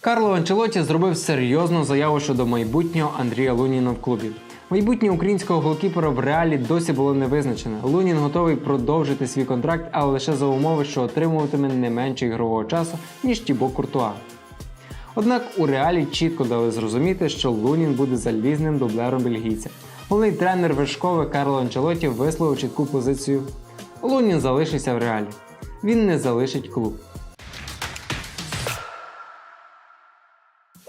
Карло Анчелоті зробив серйозну заяву щодо майбутнього Андрія Луніна в клубі. Майбутнє українського голкіпера в реалі досі було не визначене. Лунін готовий продовжити свій контракт, але лише за умови, що отримуватиме не менше ігрового часу, ніж Тібо Куртуа. Однак у реалі чітко дали зрозуміти, що Лунін буде залізним дублером бельгійця. Головний тренер Вершкове Карло Анчелоті висловив чітку позицію. Лунін залишиться в реалі. Він не залишить клуб.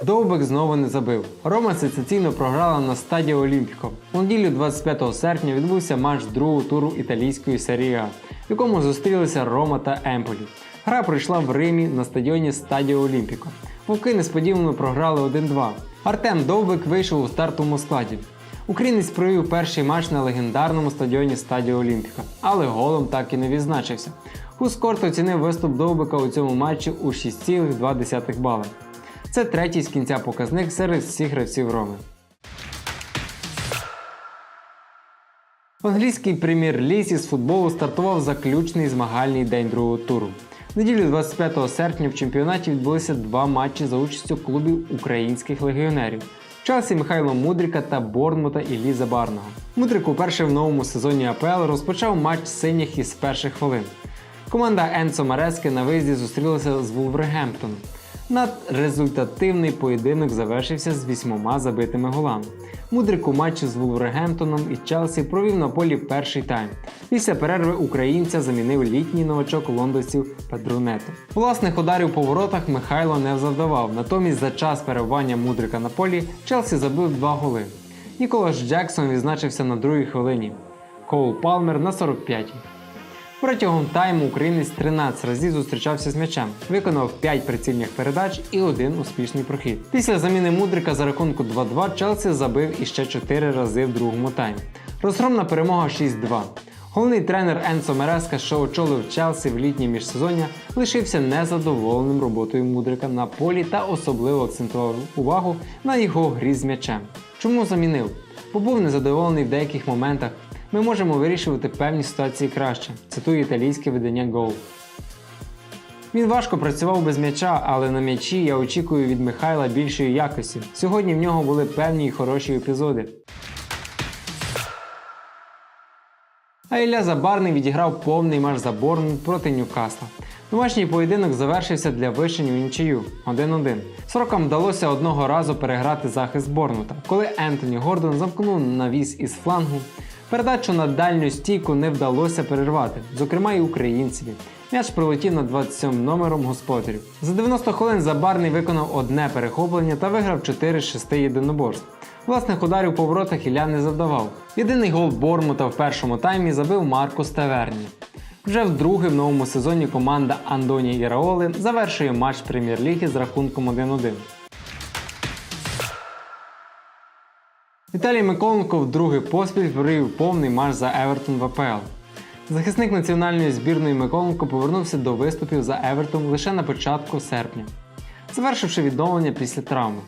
Довбик знову не забив. Рома сенсаційно програла на стадії Олімпіко. У неділю 25 серпня відбувся матч другого туру італійської серії А, в якому зустрілися Рома та Емполі. Гра пройшла в Римі на стадіоні Стадіо Олімпіко. Вовки несподівано програли 1-2. Артем Довбик вийшов у стартовому складі. Українець провів перший матч на легендарному стадіоні Стадіо Олімпіка, але голом так і не відзначився. Хускорт оцінив виступ Довбика у цьому матчі у 6,2 бали. Це третій з кінця показник серед всіх гравців Роми. В англійській прем'єр-лізі з футболу стартував заключний змагальний день другого туру. Неділю 25 серпня в чемпіонаті відбулися два матчі за участю клубів українських легіонерів. Челсі Михайло Мудріка та Борнмута Іллі Забарного. Мудрик уперше в новому сезоні АПЛ розпочав матч синіх із перших хвилин. Команда Енцо Марески на виїзді зустрілася з Вулвергемптоном. Надрезультативний поєдинок завершився з вісьмома забитими голами. Мудрик у матчі з Вулвергемптоном і Челсі провів на полі перший тайм. Після перерви українця замінив літній новачок лондонців Педру Нето. Власних ударів по воротах Михайло не завдавав. Натомість за час перебування Мудрика на полі Челсі забив два голи. Ніколас Джексон відзначився на другій хвилині. Коул Палмер на 45-й. Протягом тайму українець 13 разів зустрічався з м'ячем, виконав 5 прицільних передач і один успішний прохід. Після заміни Мудрика за рахунку 2-2 Челсі забив іще 4 рази в другому таймі. Розгромна перемога 6-2. Головний тренер Енсо Мереска, що очолив Челсі в літнє міжсезоння, лишився незадоволеним роботою Мудрика на полі та особливо акцентував увагу на його грі з м'ячем. Чому замінив? Бо був незадоволений в деяких моментах. Ми можемо вирішувати певні ситуації краще. Цитую італійське видання Goal. Він важко працював без м'яча, але на м'ячі я очікую від Михайла більшої якості. Сьогодні в нього були певні і хороші епізоди. А Ілля Забарний відіграв повний матч за Борнмут проти Ньюкасла. Домашній поєдинок завершився для вишень у нічию 1-1. Сорокам вдалося одного разу переграти захист Борнмута, коли Ентоні Гордон замкнув навіс із флангу. Передачу на дальню стійку не вдалося перервати, зокрема і українцеві. М'яч прилетів на 27 номером господарів. За 90 хвилин Забарний виконав одне перехоплення та виграв 4 з 6 єдиноборств. Власних ударів по воротах Ілля не завдавав. Єдиний гол Бормута в першому таймі забив Маркус Таверні. Вже вдруге в новому сезоні команда Андоні Іраоли завершує матч прем'єр-ліги з рахунком 1-1. Віталій Миколенко вдруге поспіль провів повний матч за Евертон в АПЛ. Захисник національної збірної Миколенко повернувся до виступів за Евертон лише на початку серпня, завершивши відновлення після травми.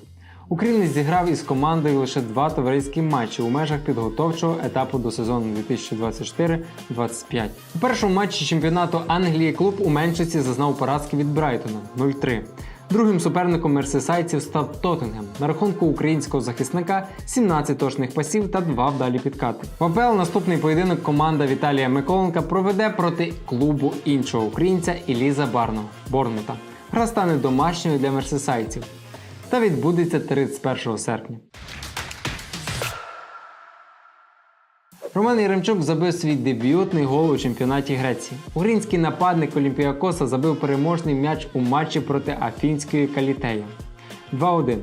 Українець зіграв із командою лише два товариські матчі у межах підготовчого етапу до сезону 2024-25. У першому матчі чемпіонату Англії клуб у меншості зазнав поразки від Брайтона 0-3. Другим суперником мерсесайців став Тоттенгем. На рахунку українського захисника 17 точних пасів та 2 вдалі підкати. В АПЛ наступний поєдинок команда Віталія Миколенка проведе проти клубу іншого українця Іліза Барно Борнмута. Гра стане домашньою для мерсесайців та відбудеться 31 серпня. Роман Яремчук забив свій дебютний гол у чемпіонаті Греції. Український нападник Олімпіакоса забив переможний м'яч у матчі проти афінської Калітея 2-1.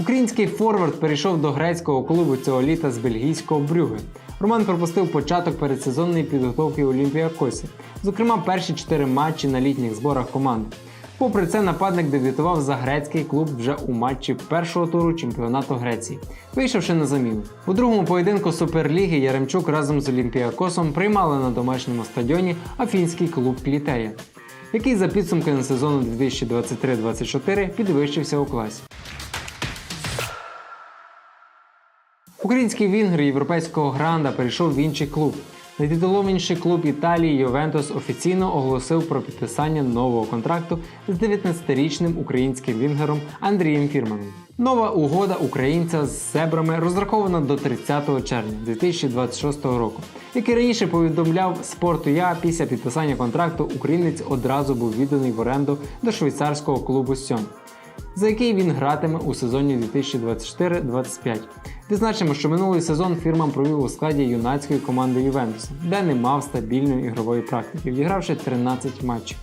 Український форвард перейшов до грецького клубу цього літа з бельгійського Брюге. Роман пропустив початок передсезонної підготовки Олімпіакосі, зокрема перші чотири матчі на літніх зборах команди. Попри це, нападник дебютував за грецький клуб вже у матчі першого туру чемпіонату Греції, вийшовши на заміну. У другому поєдинку Суперліги Яремчук разом з Олімпіакосом приймали на домашньому стадіоні афінський клуб Клітея, який за підсумками сезону 2023-24 підвищився у класі. Український вінгер європейського гранда перейшов в інший клуб. Найтитулованіший клуб Італії Ювентус офіційно оголосив про підписання нового контракту з 19-річним українським вінгером Андрієм Фірманом. Нова угода українця з себрами розрахована до 30 червня 2026 року. Як і раніше повідомляв спорту Я, після підписання контракту українець одразу був відданий в оренду до швейцарського клубу Сьон за який він гратиме у сезоні 2024-25. Відзначимо, що минулий сезон фірма провів у складі юнацької команди Ювентуса, де не мав стабільної ігрової практики, відігравши 13 матчів.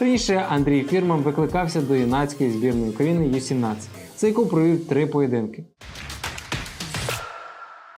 Раніше Андрій Фірман викликався до юнацької збірної України Ю-17, за яку провів три поєдинки.